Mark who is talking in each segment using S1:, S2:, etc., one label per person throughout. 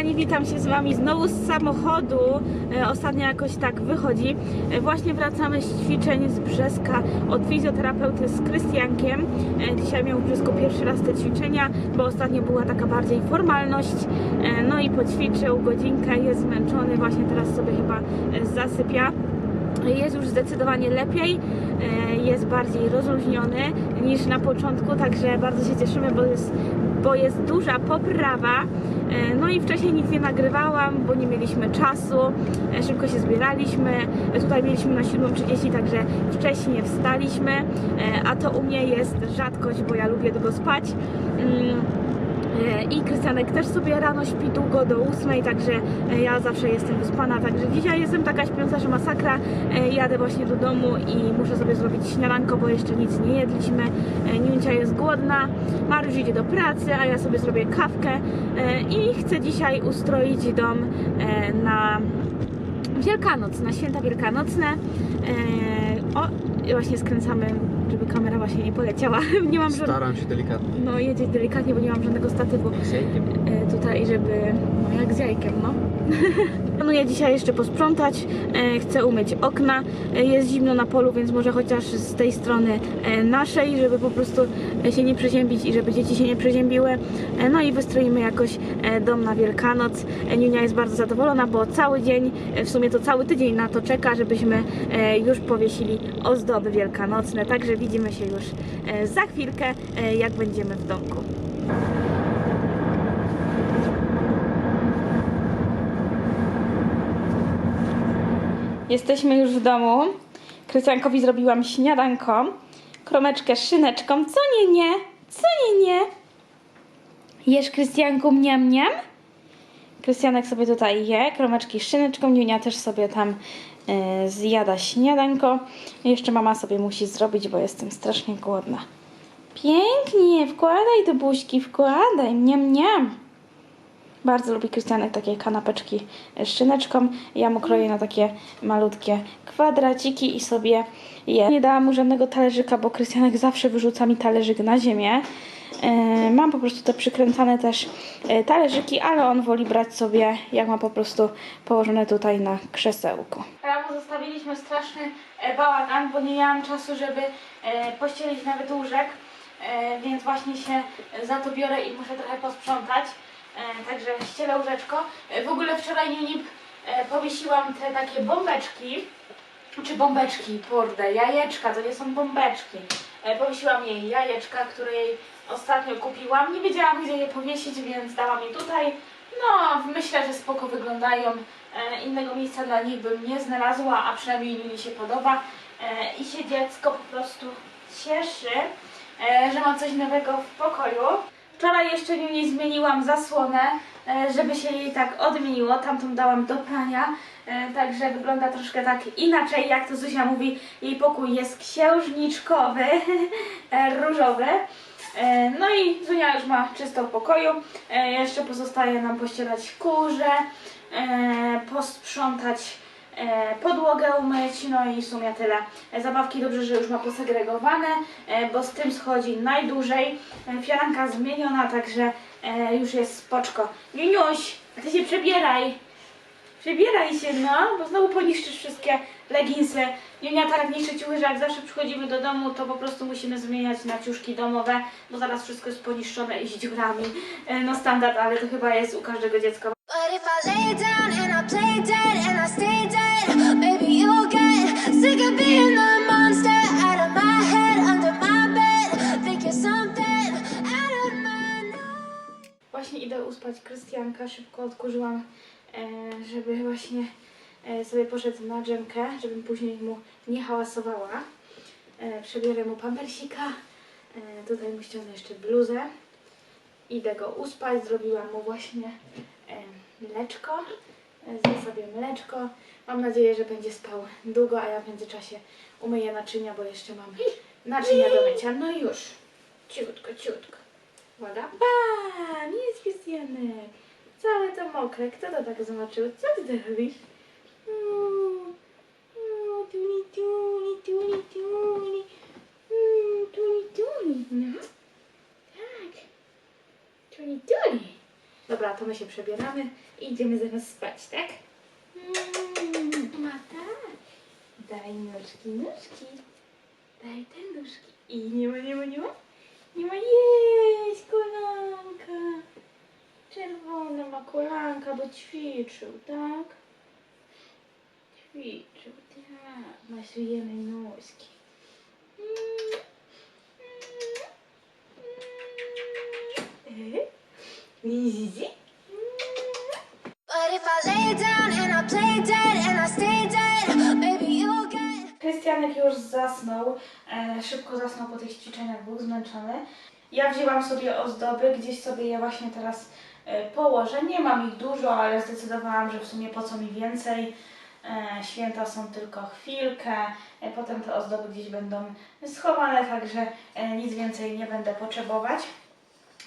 S1: kochani, witam się z Wami znowu z samochodu. E, Ostatnio jakoś tak wychodzi. E, Właśnie wracamy z ćwiczeń z Brzeska od fizjoterapeuty z Krystiankiem. E, Dzisiaj miał Brzesku pierwszy raz te ćwiczenia, bo ostatnio była taka bardziej formalność. No i poćwiczył godzinkę, jest zmęczony, właśnie teraz sobie chyba zasypia. Jest już zdecydowanie lepiej, jest bardziej rozluźniony niż na początku, także bardzo się cieszymy, bo jest, bo jest duża poprawa. E, No i wcześniej nic nie nagrywałam, bo nie mieliśmy czasu, e, szybko się zbieraliśmy. E, Tutaj mieliśmy na 7.30, także wcześniej wstaliśmy, a to u mnie jest rzadkość, bo ja lubię długo spać. E, I Krystianek też sobie rano śpi długo do 8, także e, ja zawsze jestem wyspana. Także dzisiaj jestem taka śpiąca, że masakra. E, Jadę właśnie do domu i muszę sobie zrobić śniadanko, bo jeszcze nic nie jedliśmy. Niuncia jest głodna, Mariusz idzie do pracy, a ja sobie zrobię kawkę i chcę dzisiaj ustroić dom na Wielkanoc, na święta wielkanocne. O, właśnie skręcamy, żeby kamera właśnie nie poleciała. Nie mam żadnego.
S2: Staram się delikatnie.
S1: No jedzie delikatnie, bo nie mam żadnego statywu
S2: Z jajkiem.
S1: e, tutaj, żeby, no jak z jajkiem, no. Planuję dzisiaj jeszcze posprzątać, e, chcę umyć okna, e, jest zimno na polu, więc może chociaż z tej strony e, naszej, żeby po prostu się nie przeziębić i żeby dzieci się nie przeziębiły. No i wystroimy jakoś dom na Wielkanoc. Niunia jest bardzo zadowolona, bo cały dzień, w sumie to cały tydzień na to czeka, żebyśmy już powiesili ozdoby wielkanocne. Także widzimy się już za chwilkę, jak będziemy w domku. Jesteśmy już w domu. Krystiankowi zrobiłam śniadanko. Kromeczkę szyneczką. Co nie, nie? Co nie, nie? Jesz, Krystianku, mniam, mniam? Krystianek sobie tutaj je. Kromeczki szyneczką. Niunia też sobie tam e, zjada śniadanko. Jeszcze mama sobie musi zrobić, bo jestem strasznie głodna. Pięknie, wkładaj do buźki, wkładaj, mniam, mniam. Bardzo lubi Krystianek takie kanapeczki z szyneczką. Ja mu kroję na takie malutkie kwadraciki i sobie je. Nie dałam mu żadnego talerzyka, bo Krystianek zawsze wyrzuca mi talerzyk na ziemię. E, mam po prostu te przykręcane też e, talerzyki, ale on woli brać sobie, jak ma po prostu położone tutaj na krzesełku. Rano zostawiliśmy straszny e, bałagan, bo nie miałam czasu, żeby pościelić nawet łóżek, więc właśnie się za to biorę i muszę trochę posprzątać. E, Także ścielę łóżeczko. E, W ogóle wczoraj Ninip e, powiesiłam te takie bombeczki, czy bombeczki, kurde, jajeczka, to nie są bombeczki. Powiesiłam jej jajeczka, które jej ostatnio kupiłam. Nie wiedziałam gdzie je powiesić, więc dałam je tutaj. No, myślę, że spoko wyglądają. Innego miejsca dla nich bym nie znalazła, a przynajmniej mi się podoba. I się dziecko po prostu cieszy, że ma coś nowego w pokoju. Wczoraj jeszcze nie zmieniłam zasłonę, e, żeby się jej tak odmieniło. Tamtą dałam do prania, e, także wygląda troszkę tak inaczej, jak to Zuzia mówi. Jej pokój jest księżniczkowy, e, różowy. No i Zunia już ma czysto pokoju. Jeszcze pozostaje nam pościelać kurze, posprzątać podłogę umyć, no i w sumie tyle. E, Zabawki dobrze, że już ma posegregowane, e, bo z tym schodzi najdłużej. E, Fiaranka zmieniona, także e, już jest spoczko. A ty się przebieraj. Przebieraj się, no, bo znowu poniszczysz wszystkie leginsy. Junia tak niszczy ciuchy, że jak zawsze przychodzimy do domu, to po prostu musimy zmieniać na ciuszki domowe, bo zaraz wszystko jest poniszczone i z dziurami. E, No standard, ale to chyba jest u każdego dziecka.
S3: But if I lay down and I play dead and I stay
S1: idę uspać Krystianka, szybko odkurzyłam, e, żeby właśnie e, sobie poszedł na dżemkę, żebym później mu nie hałasowała. E, Przebiorę mu pampersika, tutaj mu ściągnę jeszcze bluzę. Idę go uspać, zrobiłam mu właśnie mleczko, zje sobie mleczko. Mam nadzieję, że będzie spał długo, a ja w międzyczasie umyję naczynia, bo jeszcze mam naczynia do mycia. No już, ciutko, ciutko. Uwaga. Bam! Jest Krystianek. Całe to mokre. Kto to tak zmoczył? Co ty to robisz? Uuu. Uuu, Tuli, tuli, tuli, tuli. Uuu, Tuli, tuli. No. Tak. Tuli, tuli. Dobra, to my się przebieramy i idziemy zaraz spać, tak? Mm, Mata, daj nóżki, nóżki. Daj te nóżki. I nie ma, nie ma, nie ma? Nie ma, jeść, kolanka. Czerwona ma kolanka, bo ćwiczył, tak? Ćwiczył, tak. Masujemy nóżki. Mm, mm, mm. E? Zizi?
S3: But if I lay down and I play dead and I stay
S1: Krystianek już zasnął, e, szybko zasnął po tych ćwiczeniach, był zmęczony. Ja wzięłam sobie ozdoby, gdzieś sobie je właśnie teraz e, położę. Nie mam ich dużo, ale zdecydowałam, że w sumie po co mi więcej. E, święta są tylko chwilkę, e, potem te ozdoby gdzieś będą schowane, także e, nic więcej nie będę potrzebować.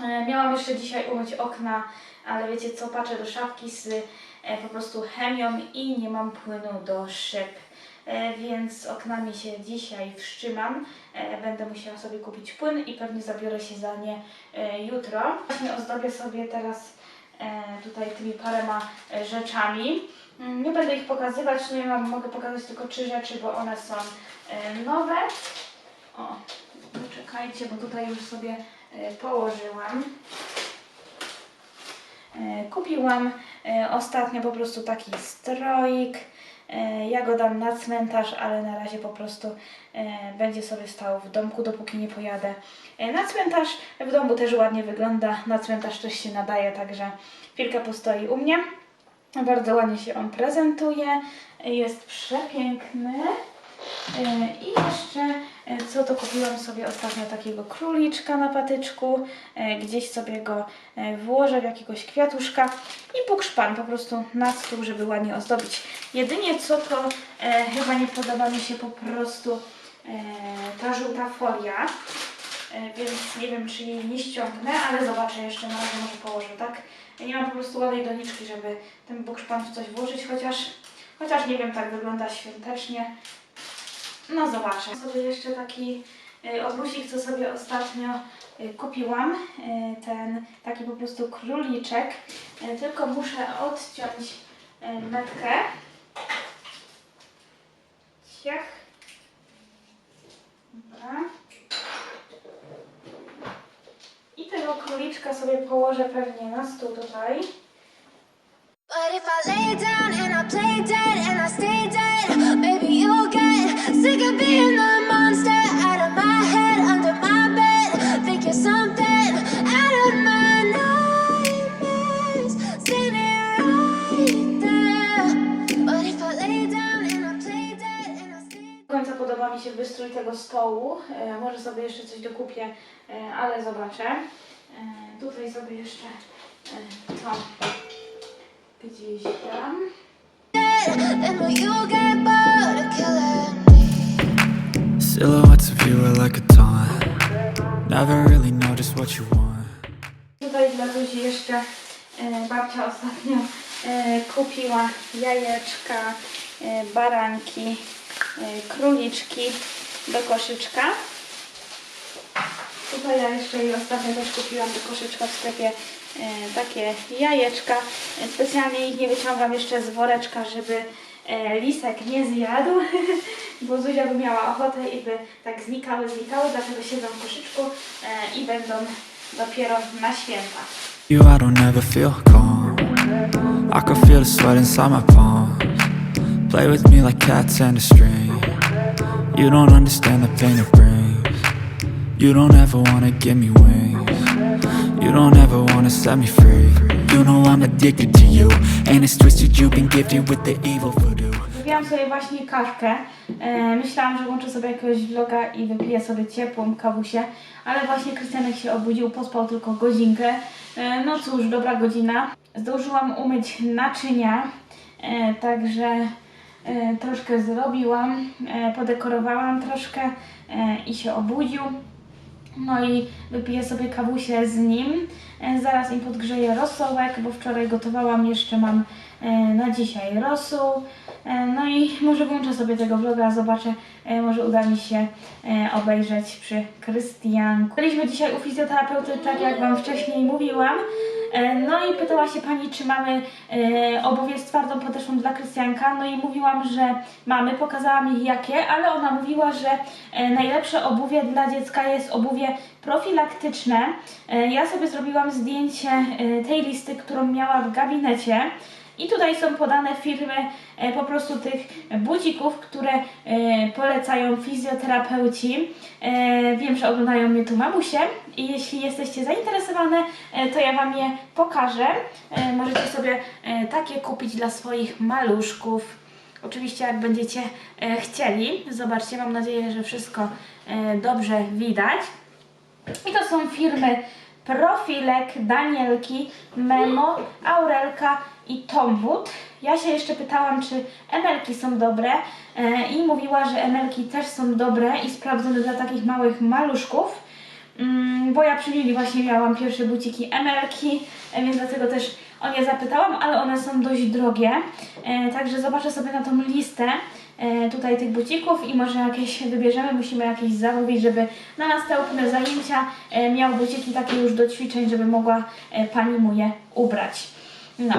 S1: E, Miałam jeszcze dzisiaj umyć okna, ale wiecie co, patrzę do szafki z e, po prostu chemią i nie mam płynu do szyb. E, Więc oknami się dzisiaj wstrzymam. E, Będę musiała sobie kupić płyn i pewnie zabiorę się za nie e, jutro. Właśnie ozdobię sobie teraz tutaj tymi paroma rzeczami. Mm, Nie będę ich pokazywać, sumie mam, mogę pokazać tylko trzy rzeczy, bo one są nowe. O, poczekajcie, bo tutaj już sobie położyłam. Kupiłam ostatnio po prostu taki stroik. E, Ja go dam na cmentarz, ale na razie po prostu e, będzie sobie stał w domku, dopóki nie pojadę e, na cmentarz. W domu też ładnie wygląda, na cmentarz też się nadaje, także chwilkę postoi u mnie. Bardzo ładnie się on prezentuje, jest przepiękny. I jeszcze, co to kupiłam sobie ostatnio takiego króliczka na patyczku. E, Gdzieś sobie go e, włożę w jakiegoś kwiatuszka i pukszpan po prostu na stół, żeby ładnie ozdobić. Jedynie co to e, chyba nie podoba mi się po prostu e, ta żółta folia. E, Więc nie wiem, czy jej nie ściągnę, ale zobaczę jeszcze na razie może położę, tak? Ja nie mam po prostu ładnej doniczki, żeby ten bukszpan w coś włożyć, chociaż, chociaż nie wiem, tak wygląda świątecznie. No zobaczę. Sobie jeszcze taki y, odbusik, co sobie ostatnio y, kupiłam. Y, ten taki po prostu króliczek. Tylko muszę odciąć metkę. Ciach. Dobra. I tego króliczka sobie położę pewnie na stół tutaj.
S3: But if I lay down and I play dead and I stay
S1: sobie jeszcze coś dokupię, e, ale zobaczę. E, tutaj sobie jeszcze e, to gdzieś tam.
S2: Silhouettes of you are like a taunt. Never really know just what you want.
S1: Tutaj dla Zuzi jeszcze e, babcia ostatnio e, kupiła jajeczka, e, baranki, e, króliczki do koszyczka. Tutaj ja jeszcze jej ostatnio też kupiłam do koszyczka w sklepie e, takie jajeczka. E, Specjalnie ich nie wyciągam jeszcze z woreczka, żeby e, lisek nie zjadł, bo Zuzia by miała ochotę i by tak znikały, znikały, dlatego siedzą w koszyczku i będą dopiero na święta.
S2: You, I don't ever feel calm. I can feel the sweat inside my palms. Play with me like cats and a string. You don't understand the pain it brings. You don't ever wanna give me wings. You don't ever wanna set me free. You know I'm addicted to you, and it's twisted. You've been gifted with the evil voodoo.
S1: Sobie właśnie kawkę. E, myślałam, że włączę sobie jakiegoś vloga i wypiję sobie ciepłą kawusię, ale właśnie Krystianek się obudził, pospał tylko godzinkę. E, no cóż, dobra godzina. Zdążyłam umyć naczynia, e, także e, troszkę zrobiłam, e, podekorowałam troszkę e, i się obudził. No i wypiję sobie kawusię z nim. E, Zaraz im podgrzeję rosołek, bo wczoraj gotowałam, jeszcze mam na dzisiaj rosół. E, No i może włączę sobie tego vloga, zobaczę, e, może uda mi się e, obejrzeć przy Krystianku. Byliśmy dzisiaj u fizjoterapeuty, tak jak Wam wcześniej mówiłam. E, No i pytała się pani, czy mamy e, obuwie z twardą podeszwą dla Krystianka. No i mówiłam, że mamy, pokazałam jej jakie, ale ona mówiła, że e, najlepsze obuwie dla dziecka jest obuwie profilaktyczne. E, Ja sobie zrobiłam zdjęcie e, tej listy, którą miała w gabinecie. I tutaj są podane firmy e, po prostu tych bucików, które e, polecają fizjoterapeuci. E, wiem, że oglądają mnie tu mamusie i jeśli jesteście zainteresowane, to ja Wam je pokażę. Możecie sobie takie kupić dla swoich maluszków. Oczywiście jak będziecie chcieli. Zobaczcie, mam nadzieję, że wszystko dobrze widać. I to są firmy Profilek, Danielki, Memo, Aurelka i Tomwood. Ja się jeszcze pytałam, czy emelki są dobre e, i mówiła, że emelki też są dobre i sprawdzone dla takich małych maluszków. Mm, bo ja przy Lili właśnie miałam pierwsze buciki emelki, e, więc dlatego też o nie zapytałam, ale one są dość drogie. E, także zobaczę sobie na tą listę tutaj tych bucików i może jakieś wybierzemy, musimy jakieś zamówić, żeby na następne zajęcia miał buciki takie już do ćwiczeń, żeby mogła pani mu je ubrać. No,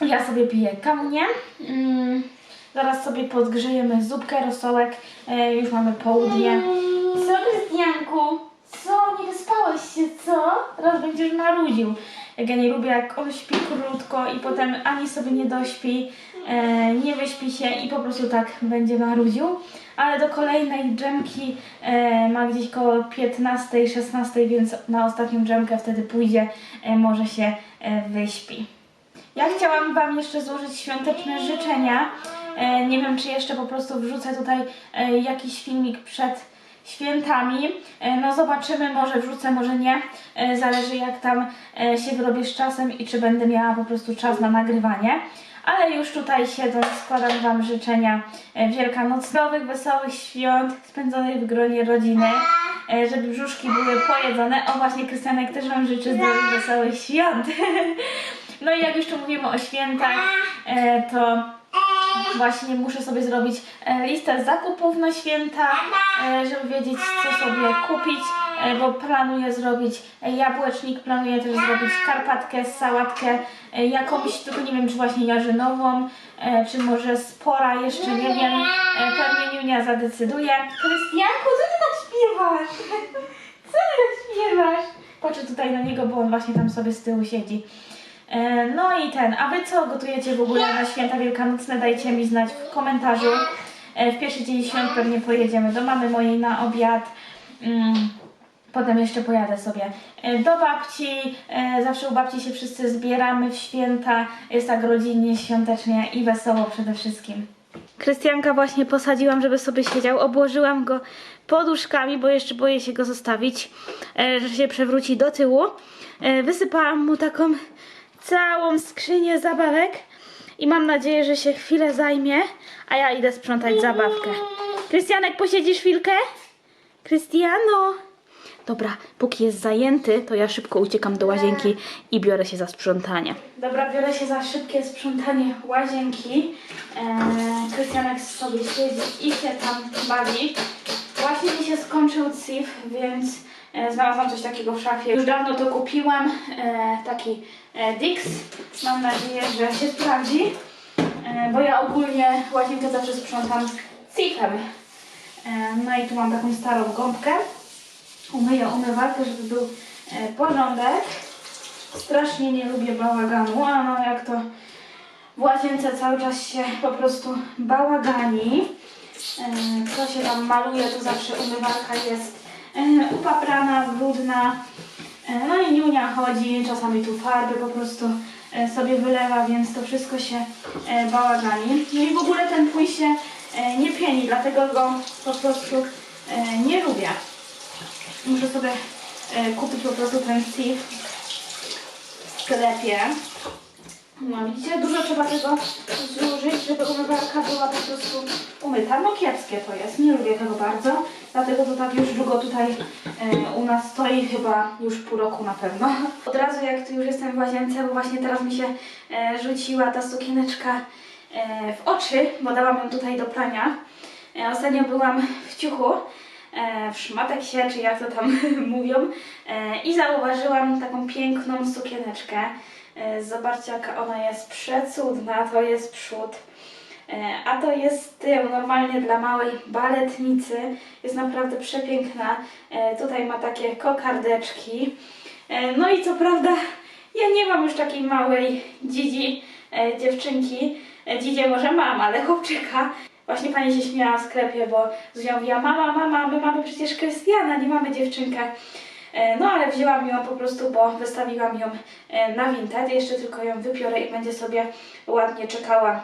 S1: ja sobie piję kawunię. Mm, zaraz sobie podgrzejemy zupkę, rosołek. E, już mamy południe. Co, Krystianku? Co? Nie wyspałeś się, co? Teraz będziesz marudził. Jak ja nie lubię, jak on śpi krótko i potem ani sobie nie dośpi, e, nie wyśpi się i po prostu tak będzie marudził. Ale do kolejnej dżemki e, ma gdzieś koło 15-16, więc na ostatnią dżemkę wtedy pójdzie, e, może się e, wyśpi. Ja chciałam Wam jeszcze złożyć świąteczne życzenia. E, nie wiem, czy jeszcze po prostu wrzucę tutaj e, jakiś filmik przed świętami. E, no zobaczymy, może wrzucę, może nie. Zależy jak tam się wyrobię z czasem i czy będę miała po prostu czas na nagrywanie. Ale już tutaj siedząc składam Wam życzenia wielkanocnowych, wesołych świąt, spędzonych w gronie rodziny, żeby brzuszki były pojedzone. O właśnie, Krystianek też Wam życzy zdrowych, wesołych świąt. No i jak już tu mówimy o świętach, e, to właśnie muszę sobie zrobić e, listę zakupów na święta, e, żeby wiedzieć co sobie kupić, bo planuję zrobić jabłecznik, planuję też zrobić karpatkę, sałatkę, jakąś, tylko nie wiem czy właśnie jarzynową, czy może spora, jeszcze nie wiem, pewnie Niunia zadecyduje. Krystianku, co ty tak śpiewasz? Co ty tak śpiewasz? Patrzę tutaj na niego, bo on właśnie tam sobie z tyłu siedzi. E, No i ten, a wy co gotujecie w ogóle na święta wielkanocne? Dajcie mi znać w komentarzu. E, W pierwszy dzień świąt pewnie pojedziemy do mamy mojej na obiad. Mm, Potem jeszcze pojadę sobie e, do babci. Zawsze u babci się wszyscy zbieramy w święta. Jest tak rodzinnie, świątecznie i wesoło przede wszystkim. Krystianka właśnie posadziłam, żeby sobie siedział. Obłożyłam go poduszkami, bo jeszcze boję się go zostawić, że się przewróci do tyłu. Wysypałam mu taką całą skrzynię zabawek i mam nadzieję, że się chwilę zajmie, a ja idę sprzątać zabawkę. Krystianek, posiedzisz chwilkę? Krystiano! Dobra, póki jest zajęty, to ja szybko uciekam do łazienki i biorę się za sprzątanie. Dobra, biorę się za szybkie sprzątanie łazienki. Eee, Krystianek sobie siedzi i się tam bawi. Właśnie mi się skończył CIF, więc znalazłam coś takiego w szafie. Już dawno to kupiłam, e, taki e, Dix. Mam nadzieję, że się sprawdzi, e, bo ja ogólnie łazienkę zawsze sprzątam CIF-em. E, no i tu mam taką starą gąbkę. Umyję umywalkę, żeby był e, porządek. Strasznie nie lubię bałaganu, a no jak to w łazience cały czas się po prostu bałagani. E, Co się tam maluje, to zawsze umywalka jest e, upaprana, brudna. E, No i Niunia chodzi, czasami tu farby po prostu e, sobie wylewa, więc to wszystko się e, bałagani. No i w ogóle ten płyn się e, nie pieni, dlatego go po prostu e, nie lubię. Muszę sobie e, kupić po prostu ten sieve w sklepie. No widzicie, dużo trzeba tego zużyć, żeby umywalka była po prostu umyta. No kiepskie to jest, nie lubię tego bardzo, dlatego to tak już długo tutaj e, u nas stoi, chyba już pół roku na pewno. Od razu jak tu już jestem w łazience, bo właśnie teraz mi się e, rzuciła ta sukieneczka e, w oczy, bo dałam ją tutaj do prania. E, ostatnio byłam w ciuchu, e, w szmatek się, czy jak to tam mówią, e, i zauważyłam taką piękną sukieneczkę. E, zobaczcie, jaka ona jest przecudna, to jest przód. E, A to jest tył normalnie dla małej baletnicy. Jest naprawdę przepiękna. E, Tutaj ma takie kokardeczki. E, No i co prawda, ja nie mam już takiej małej dzidzi dziewczynki. Dzidzie może mam, ale chłopczyka. Właśnie pani się śmiała w sklepie, bo Zuzia mówiła, mama, mama, my mamy przecież Krystiana, nie mamy dziewczynkę. No ale wzięłam ją po prostu, bo wystawiłam ją na Vinted. Jeszcze tylko ją wypiorę i będzie sobie ładnie czekała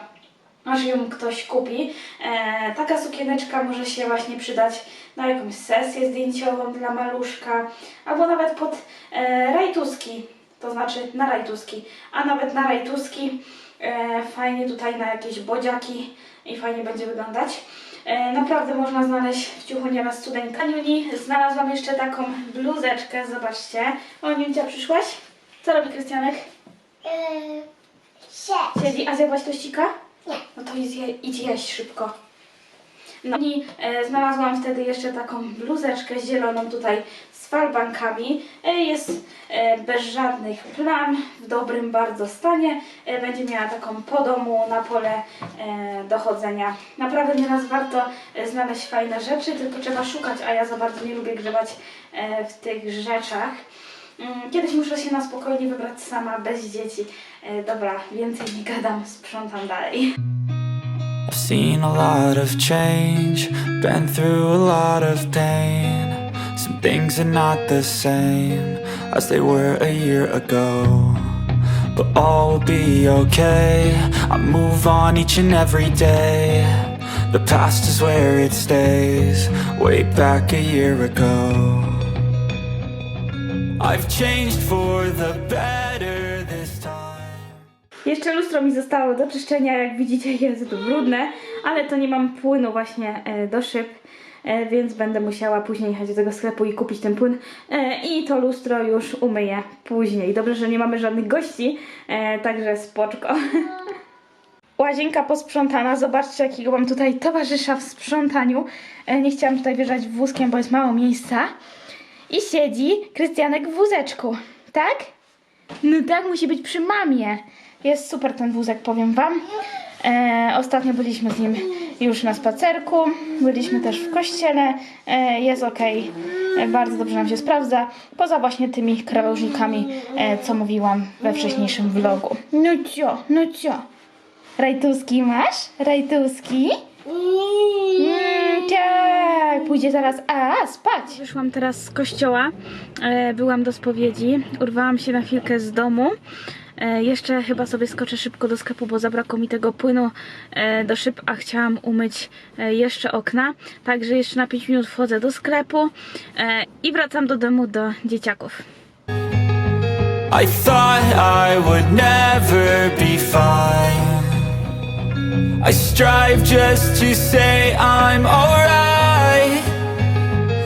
S1: aż ją ktoś kupi. E, taka sukieneczka może się właśnie przydać na jakąś sesję zdjęciową dla maluszka, albo nawet pod e, rajtuski, to znaczy na rajtuski, a nawet na rajtuski e, fajnie tutaj na jakieś bodziaki i fajnie będzie wyglądać. E, naprawdę można znaleźć w ciuchu nieraz cudeńka. Niuni, znalazłam jeszcze taką bluzeczkę, zobaczcie. O, Niunia, przyszłaś? Co robi Krystianek?
S4: Yy, się.
S1: Siedzi, a zjadłaś tościka? No to idź, idź jeść szybko. No i e, znalazłam wtedy jeszcze taką bluzeczkę zieloną tutaj z falbankami. E, jest e, bez żadnych plam, w dobrym bardzo stanie. E, będzie miała taką po domu na pole e, dochodzenia. Naprawdę nieraz warto e, znaleźć fajne rzeczy, tylko trzeba szukać, a ja za bardzo nie lubię grzebać e, w tych rzeczach. Mm, Kiedyś muszę się na spokojnie wybrać sama, bez dzieci. E, dobra, więcej nie gadam, sprzątam dalej.
S2: I've seen a lot of change, been through a lot of pain. Some things are not the same as they were a year ago. But all will be okay. I move on each and every day. The past is where it stays, way back a year ago. I've changed for the better this time.
S1: Jeszcze lustro mi zostało do czyszczenia, jak widzicie jest brudne, ale to nie mam płynu właśnie e, do szyb, e, więc będę musiała później jechać do tego sklepu i kupić ten płyn e, i to lustro już umyję później. Dobrze, że nie mamy żadnych gości, także spoczko. Łazienka posprzątana, zobaczcie jakiego mam tutaj towarzysza w sprzątaniu. Nie chciałam tutaj wjeżdżać wózkiem, bo jest mało miejsca. I siedzi Krystianek w wózeczku, tak? No tak, musi być przy mamie. Jest super ten wózek, powiem wam. E, ostatnio byliśmy z nim już na spacerku, byliśmy też w kościele. E, jest ok, e, bardzo dobrze nam się sprawdza. Poza właśnie tymi krawężnikami, e, co mówiłam we wcześniejszym vlogu. No cio, no cio. Rajtuski masz? Rajtuski? Mm, tak, pójdzie zaraz. A, spać. Wyszłam teraz z kościoła, e, byłam do spowiedzi, urwałam się na chwilkę z domu. E, jeszcze chyba sobie skoczę szybko do sklepu, bo zabrakło mi tego płynu e, do szyb, a chciałam umyć e, jeszcze okna. Także jeszcze na 5 minut wchodzę do sklepu e, i wracam do domu do dzieciaków.
S2: I thought I would never be fine. I strive just to say I'm alright.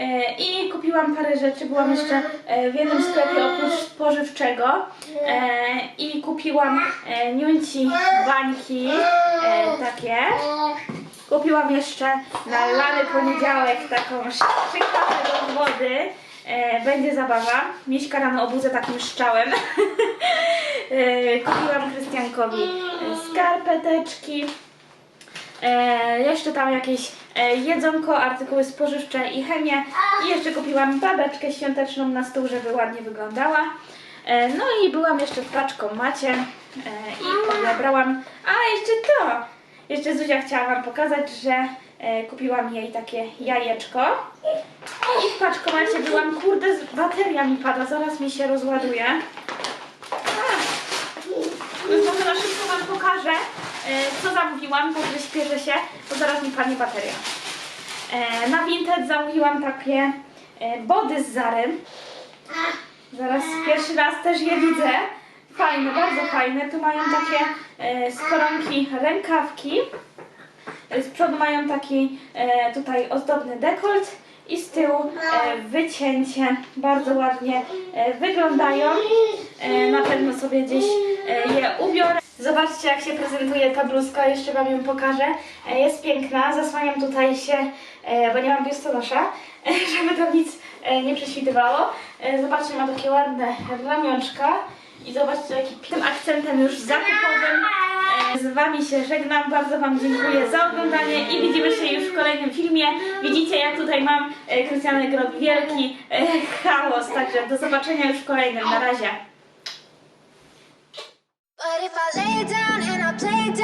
S1: E, I kupiłam parę rzeczy. Byłam jeszcze e, w jednym sklepie oprócz spożywczego. E, I kupiłam niunci bańki takie. Kupiłam jeszcze na lany poniedziałek taką szykawę do wody. Będzie zabawa. Miśka rano obudzę takim szczałem. kupiłam Krystiankowi skarpeteczki. E, jeszcze tam jakieś e, jedzonko, artykuły spożywcze i chemię. I jeszcze kupiłam babeczkę świąteczną na stół, żeby ładnie wyglądała. E, no i byłam jeszcze w paczkomacie e, i odebrałam. A, jeszcze to! Jeszcze Zuzia chciała Wam pokazać, że e, kupiłam jej takie jajeczko. I w paczkomacie byłam, kurde, bateria mi pada, zaraz mi się rozładuje. A, więc może na szybko Wam pokażę, e, co zamówiłam, także śpieszę się, bo zaraz mi padnie bateria. E, Na Vinted zamówiłam takie e, body z Zarym. Zaraz pierwszy raz też je widzę. Fajne, bardzo fajne. Tu mają takie e, z koronki rękawki. Z przodu mają taki e, tutaj ozdobny dekolt i z tyłu e, wycięcie. Bardzo ładnie e, wyglądają. E, na pewno sobie gdzieś e, je ubiorę. Zobaczcie jak się prezentuje ta bluzka, jeszcze Wam ją pokażę. E, jest piękna, zasłaniam tutaj się, e, bo nie mam biustonosza, żeby tam nic e, nie prześwitywało. Zobaczcie, ma takie ładne ramionczka. I zobaczcie, jaki tym akcentem już zakupowym z Wami się żegnam. Bardzo Wam dziękuję za oglądanie i widzimy się już w kolejnym filmie. Widzicie, jak tutaj mam Krystianek robi wielki chaos. Także do zobaczenia już w kolejnym. Na razie.
S3: If I lay down and I play down